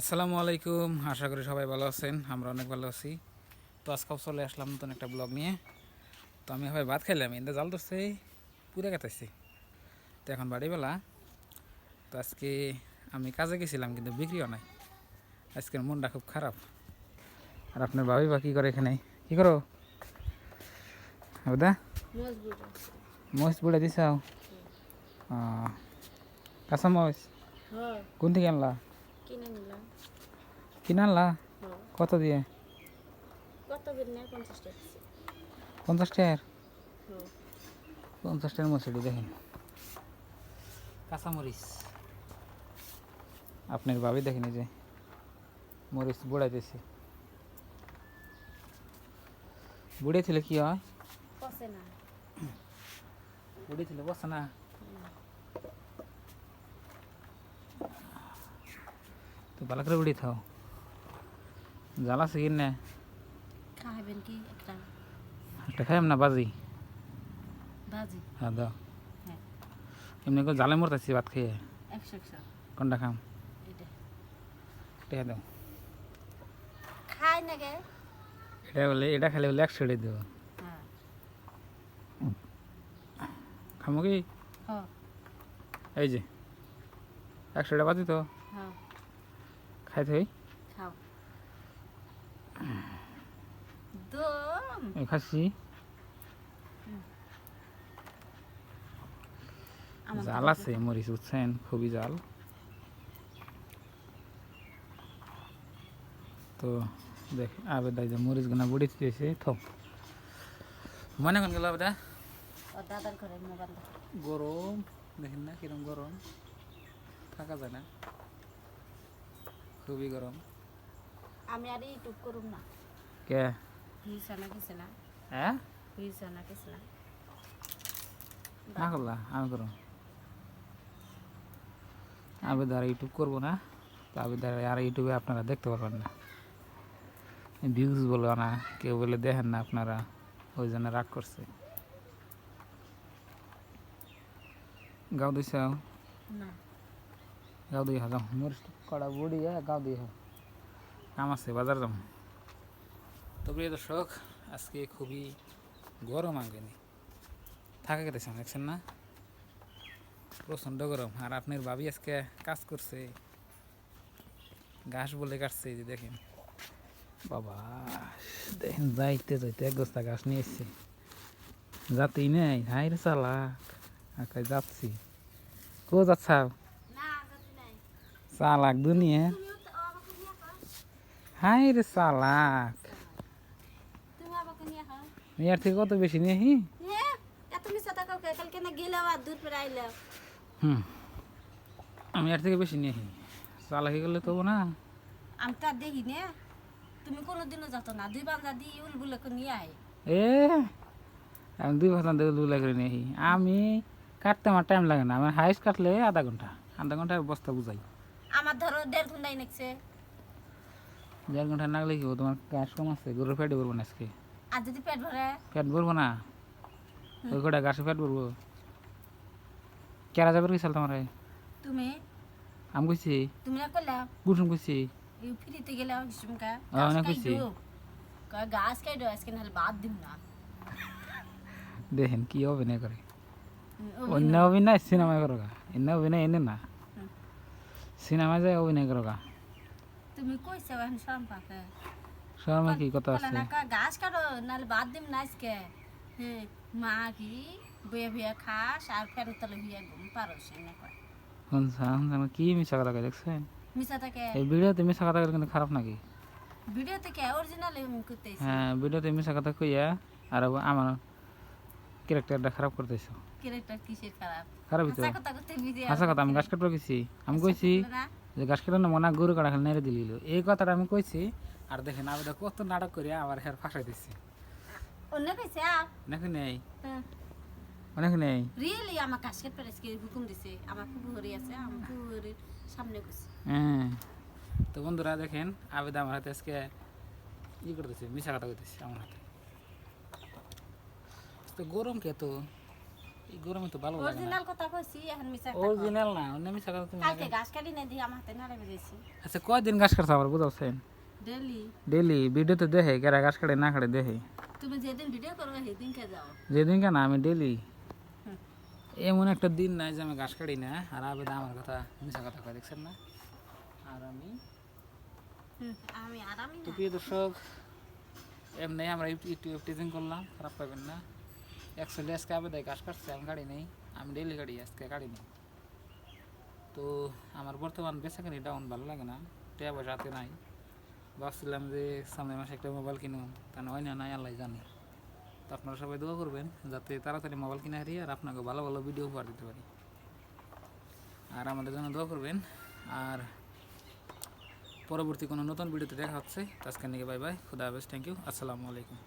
আসসালামু আলাইকুম। আশা করি সবাই ভালো আছেন আমরা অনেক ভালো আছি। তো আজকেও চলে আসলাম নতুন একটা ব্লগ নিয়ে। তো আমি সবাই ভাত খাইলাম ইন্দা জাল ধরছে পুরে কাটাইছি তো এখন বাড়িবেলা। তো আজকে আমি কাজে গেছিলাম কিন্তু বিক্রিও নাই। আজকের মনটা খুব খারাপ। আর আপনার ভাবি বা কী করে এখানে? কী করো? দাদা মহিষ বুড়ে দিছাও? কাঁচা মহিষ? হ্যাঁ। কোন থেকে আনলা? কিনে নিলাম। কিনে আনলা? হ্যাঁ। কত দিয়ে? কত কিনে পঞ্চাশ টাকা দিছি। পঞ্চাশ টাকার? হ্যাঁ। পঞ্চাশ টাকার মশারি দেখেন। কাঁচামরিচ। আপনার ভাবি দেখেন যে মরিচ বুড়াইতেছে। বুড়ে ছিল কি হয়? পচে না। বুড়ে ছিল বসে না? তো ভালো করে বুড়ি থাও জ্বালা আছে কিনে খাইবেন কি একটা একটা খাইম না বাজি ভাজি হ্যাঁ দাও হ্যাঁ এমনি করে জালে মরতেছি ভাত খেয়ে একশো একশো কোনটা খাম এটা টেহা দাও খাই না গে এটা বলে এটা খেলে বলে একশো টাকা দেবো হ্যাঁ খামো কি হ্যাঁ এই যে একশো টাকা বাজি তো হ্যাঁ খাইতে হই খাও। দম। এই জাল আছে মরিচ বুঝছেন খুবই জাল। তো দেখ আবে দাই যে মরিচ গুনা বুড়ি দিয়েছে থপ। মনে কোন গেল আবেদা গরম দেখেন না কিরম গরম। থাকা যায় না। খুবই গরম। আমি আর ইউটিউব করুম না। কে? হইছে না কিছু না। হ্যাঁ? হইছে না কিছু না। না করলা আমি করুন আবেদা আর ইউটিউব করব না তো আবেদা আর ইউটিউবে আপনারা দেখতে পারবেন না। ভিউজ বলব না কেউ বলে দেখেন না আপনারা ওই জন্য রাগ করছে। গাও দিছ। না। গাও দিয়ে যাও। মোর কড়া বুড়ি গাও দিয়ে কাম আছে বাজার যাম। তো প্রিয় দর্শক আজকে খুবই গরম আঙ্গেনি। থাকা কেটেছেন দেখছেন না? প্রচণ্ড গরম। আর আপনার ভাবি আজকে কাজ করছে। ঘাস বলে কাটছে যে দেখেন। বাবা দেখেন যাইতে যাইতে এক বস্তা ঘাস নিয়ে এসছে। যাতেই নেই হাই রে চালাক। যাচ্ছি। কো যাচ্ছাও চালাক দুনিয়া হাই রে চালাক ইয়ার থেকে কত বেশি নিয়ে হি হুম আমি এর থেকে বেশি নিয়ে চালাকি করলে তবু না আমি তো দেখি নে তুমি কোনোদিনও যেত না দুই বান্ধা দিয়ে উল বুলে নিয়ে আয় এ আমি দুই বছর থেকে দু করে নিয়ে আমি কাটতে আমার টাইম লাগে না আমার হাইস্ট কাটলে আধা ঘণ্টা আধা ঘন্টায় বস্তা বুঝাই আমার ধরো দেড় ঘন্টায় নেকছে। দেড় ঘণ্টা নাগলে কি তোমার কাজ কম আছে গরুর ফ্যাটে ভরবো না আজকে? আর যদি পেট ভরে? ফ্যাট ভরবো না? ওই কটা গাছে ফ্যাট ভরবো? কেরা যাবে কি চাল তোমার? তুমি? আমি কইছি। তুমি না করলাম কুসুম কইছি। এই ফ্রিতে গেলাম কিসমকা হ্যাঁ, অনেক খুশি। গাছ কাইডো। আজকে নাহলে বাদ দিম না। দেখেন কি অভিনয় করে। অন্য অভিনয় সিনেমায় করো গা। এন্য অভিনয় এনে না। সিনেমায় যায় অভিনয় করো গা তুমি কইছো এখন শরম পাকে শর্মা কি কথা আছে না গাছ কাটো নাহলে বাদ দিম না আজকে হ্যাঁ মা কি বয়ে বয়ে খাস আর ফের তলে হইয়া ঘুম পারো সে না কয় শুনছা শুনছা কি মিশা কথা কয় দেখছেন মিশা থাকে এই ভিডিওতে মিশা কথা কিন্তু খারাপ নাকি ভিডিও থেকে অরিজিনাল করতেছি হ্যাঁ ভিডিওতে মিশা কথা কইয়া আর আমার ক্যারেক্টারটা খারাপ করতেছো? ক্যারেক্টার কিসের খারাপ? খারাপই তো কথা করতে ভিডিও হাসা কথা আমি গাছ কাটবো গেছি। আমি কইছি যে গাছ কাটানো মনে গরু কাটা খালি নেড়ে দিলিল এই কথাটা আমি কইছি আর দেখেন আমি তো কত নাটক করি আবার হের ফাঁসাই দিচ্ছি অন্য কইছে নাকি নেই। অনেক নেই। রিয়েলি আমার প্যারেসকে হুকুম দিছে। আমার আছে আমার সামনে কইছে। হ্যাঁ। তো বন্ধুরা দেখেন আবেদ আমার হাতে আজকে ই করতেছে মিশা কথা করতেছে আমার হাতে। তো গরম কে তো? এই গরমে তো ভালো লাগে অরিজিনাল কথা কইছি এখন মিছা অরিজিনাল না অন্য মিশা কথা তুমি কালকে ঘাস কাটি না দিয়ে আমার হাতে নাড়ে বেরিয়েছি আচ্ছা কয়দিন গাছ কাটছো আবার বুঝাচ্ছেন ডেলি। ডেলি ভিডিওতে দেখে কেরা গাছ কাটে না কাটে দেখে। তুমি যেদিন ভিডিও করবে সেদিনকে যাও। যেদিন কেন আমি ডেলি? এমন একটা দিন নাই যে আমি ঘাস কাটি না। আর আবেদা আমার কথা মিশা কথা কয় দেখছেন না? আর আমি? আমি আরামই তো প্রিয় দর্শক এমনি আমরা ইউটিউব টিচিং করলাম খারাপ পাবেন না। অ্যাকচুয়ালি আজকে আবেদায় কাজ করছে আমি গাড়ি নেই, আমি ডেলি গাড়ি, আজকে গাড়ি নেই। তো আমার বর্তমান বেচাকেনি ডাউন ভালো লাগে না, টেয়া পয়সা হাতে নাই। ভাবছিলাম যে সামনের মাসে একটা মোবাইল কিনুন তা হয় না, নাই আল্লাহ জানি। তো আপনারা সবাই দোয়া করবেন, যাতে তাড়াতাড়ি মোবাইল কিনে হারিয়ে আর আপনাকে ভালো ভালো ভিডিও উপহার দিতে পারি। আর আমাদের জন্য দোয়া করবেন। আর পরবর্তী কোনো নতুন ভিডিওতে দেখা হচ্ছে আজকের নিয়ে বাই বাই খুদা হাফেজ থ্যাংক ইউ আসসালামু আলাইকুম।